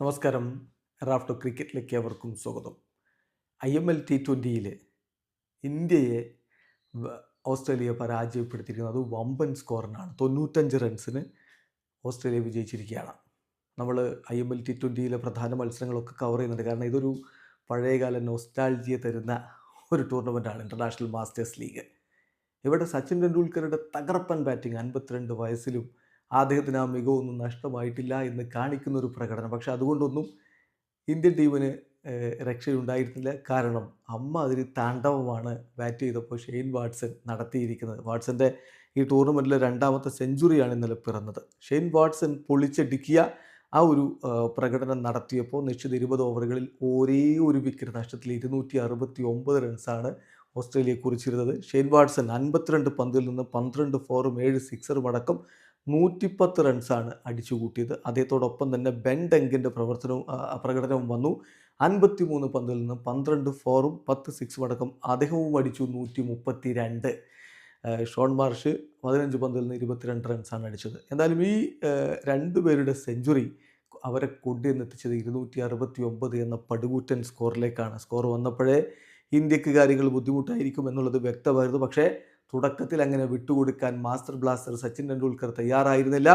നമസ്കാരം. റാഫ്റ്റോ ക്രിക്കറ്റിലേക്ക് അവർക്കും സ്വാഗതം. ഐ എം എൽ ടി ട്വന്റിയിൽ ഇന്ത്യയെ ഓസ്ട്രേലിയ പരാജയപ്പെടുത്തിയിരിക്കുന്നത് അത് വമ്പൻ സ്കോറിനാണ്. തൊണ്ണൂറ്റഞ്ച് റൺസിന് ഓസ്ട്രേലിയ വിജയിച്ചിരിക്കുകയാണ്. നമ്മൾ ഐ എം എൽ ടി ട്വന്റിയിലെ പ്രധാന മത്സരങ്ങളൊക്കെ കവർ ചെയ്യുന്നുണ്ട്. കാരണം ഇതൊരു പഴയകാല നോസ്റ്റാൾജിയെ തരുന്ന ഒരു ടൂർണമെന്റാണ് ഇന്റർനാഷണൽ മാസ്റ്റേഴ്സ് ലീഗ് ഇവിടെ സച്ചിൻ ടെണ്ടുൽക്കറുടെ തകർപ്പൻ ബാറ്റിംഗ് അൻപത്തിരണ്ട് വയസ്സിലും അദ്ദേഹത്തിന് ആ മികവൊന്നും നഷ്ടമായിട്ടില്ല എന്ന് കാണിക്കുന്ന ഒരു പ്രകടനം. പക്ഷെ അതുകൊണ്ടൊന്നും ഇന്ത്യൻ ടീമിന് രക്ഷയുണ്ടായിരുന്നില്ല. കാരണം അമ്മ അതിന് താണ്ഡവമാണ് ബാറ്റ് ചെയ്തപ്പോൾ ഷെയ്ൻ വാട്സൺ നടത്തിയിരിക്കുന്നത്. വാട്സന്റെ ഈ ടൂർണമെന്റിലെ രണ്ടാമത്തെ സെഞ്ചുറിയാണ് ഇന്നലെ പിറന്നത്. ഷെയ്ൻ വാട്സൺ പൊളിച്ചടിക്കിയ ആ ഒരു പ്രകടനം നടത്തിയപ്പോൾ നിശ്ചിത ഇരുപത് ഓവറുകളിൽ ഒരേ ഒരു വിക്കറ്റ് നഷ്ടത്തിൽ ഇരുന്നൂറ്റി അറുപത്തി ഒമ്പത് റൺസാണ് ഓസ്ട്രേലിയ കുറിച്ചിരുന്നത്. ഷെയ്ൻ വാട്സൺ അൻപത്തിരണ്ട് പന്തിൽ നിന്ന് പന്ത്രണ്ട് ഫോറും ഏഴ് സിക്സറും അടക്കം നൂറ്റിപ്പത്ത് റൺസാണ് അടിച്ചു കൂട്ടിയത്. അദ്ദേഹത്തോടൊപ്പം തന്നെ ബെൻ ഡെങ്കിന്റെ പ്രവർത്തനവും പ്രകടനവും വന്നു. അൻപത്തി മൂന്ന് പന്തിൽ നിന്ന് പന്ത്രണ്ട് ഫോറും പത്ത് സിക്സും അടക്കം അദ്ദേഹവും അടിച്ചു നൂറ്റി മുപ്പത്തി രണ്ട് ഷോൺ മാർഷ് പതിനഞ്ച് പന്തിൽ നിന്ന് ഇരുപത്തിരണ്ട് റൺസാണ് അടിച്ചത്. എന്തായാലും ഈ രണ്ട് പേരുടെ സെഞ്ചുറി അവരെ കൊണ്ടുവന്നെത്തിച്ചത് ഇരുന്നൂറ്റി അറുപത്തി ഒമ്പത് എന്ന പടുകൂറ്റൻ സ്കോറിലേക്കാണ്. സ്കോർ വന്നപ്പോഴേ ഇന്ത്യയ്ക്ക് കാര്യങ്ങൾ ബുദ്ധിമുട്ടായിരിക്കും എന്നുള്ളത് വ്യക്തമായിരുന്നു. പക്ഷേ തുടക്കത്തിൽ അങ്ങനെ വിട്ടുകൊടുക്കാൻ മാസ്റ്റർ ബ്ലാസ്റ്റർ സച്ചിൻ ടെണ്ടുൽക്കർ തയ്യാറായിരുന്നില്ല.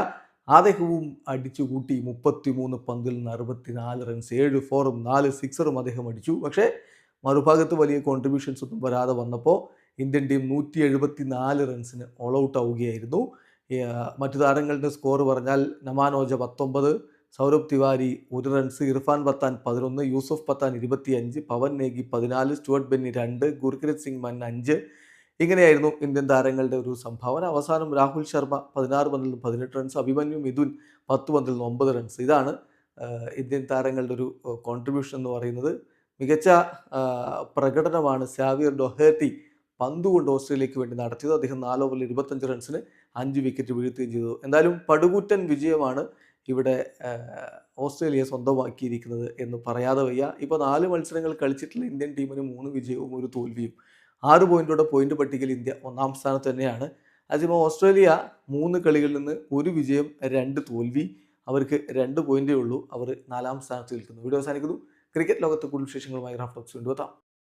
അദ്ദേഹവും അടിച്ചു കൂട്ടി മുപ്പത്തി മൂന്ന് പന്തിൽ നിന്ന് അറുപത്തിനാല് റൺസ് ഏഴ് ഫോറും നാല് സിക്സറും അദ്ദേഹം അടിച്ചു. പക്ഷേ മറുഭാഗത്ത് വലിയ കോൺട്രിബ്യൂഷൻസ് ഒന്നും വരാതെ വന്നപ്പോൾ ഇന്ത്യൻ ടീം നൂറ്റി എഴുപത്തി നാല് റൺസിന് ഓൾ ഔട്ട് ആവുകയായിരുന്നു മറ്റു താരങ്ങളുടെ സ്കോർ പറഞ്ഞാൽ നമാനോജ പത്തൊമ്പത് സൗരഭ് തിവാരി ഒരു റൺസ് ഇർഫാൻ പത്താൻ പതിനൊന്ന് യൂസഫ് പത്താൻ ഇരുപത്തിയഞ്ച് പവൻ നേഗി പതിനാല് സ്റ്റുവർട്ട് ബെന്നി രണ്ട് ഗുർകിരത് സിംഗ് മൻ അഞ്ച് ഇങ്ങനെയായിരുന്നു ഇന്ത്യൻ താരങ്ങളുടെ ഒരു സംഭാവന അവസാനം രാഹുൽ ശർമ്മ പതിനാറ് പന്തിൽ നിന്ന് പതിനെട്ട് റൺസ് അഭിമന്യു മിഥുൻ പത്ത് പന്തിൽ നിന്ന് ഒമ്പത് റൺസ് ഇതാണ് ഇന്ത്യൻ താരങ്ങളുടെ ഒരു കോൺട്രിബ്യൂഷൻ എന്ന് പറയുന്നത്. മികച്ച പ്രകടനമാണ് സാവിയർ ഡൊഹേർട്ടി പന്തുകൊണ്ട് ഓസ്ട്രേലിയക്ക് വേണ്ടി നടത്തിയത്. അദ്ദേഹം നാല് ഓവറിൽ ഇരുപത്തഞ്ച് റൺസിന് അഞ്ച് വിക്കറ്റ് വീഴ്ത്തുകയും ചെയ്തു. എന്തായാലും പടുകൂറ്റൻ വിജയമാണ് ഇവിടെ ഓസ്ട്രേലിയ സ്വന്തമാക്കിയിരിക്കുന്നത് എന്ന് പറയാതെ വയ്യ. ഇപ്പോൾ നാല് മത്സരങ്ങൾ കളിച്ചിട്ടുള്ള ഇന്ത്യൻ ടീമിന് മൂന്ന് വിജയവും ഒരു തോൽവിയും. ആറ് പോയിന്റോടെ പോയിന്റ് പട്ടികയിൽ ഇന്ത്യ ഒന്നാം സ്ഥാനത്ത് തന്നെയാണ്. അതിപ്പോൾ ഓസ്ട്രേലിയ മൂന്ന് കളികളിൽ നിന്ന് ഒരു വിജയം രണ്ട് തോൽവി. അവർക്ക് രണ്ട് പോയിന്റേ ഉള്ളൂ. അവർ നാലാം സ്ഥാനത്ത് നിൽക്കുന്നു. വീഡിയോ അവസാനിക്കുന്നു. ക്രിക്കറ്റ് ലോകത്തെ കൂടുതൽ വിശേഷങ്ങളുമായി റാഫ്റ്റോക്സ് കൊണ്ടുവെത്താം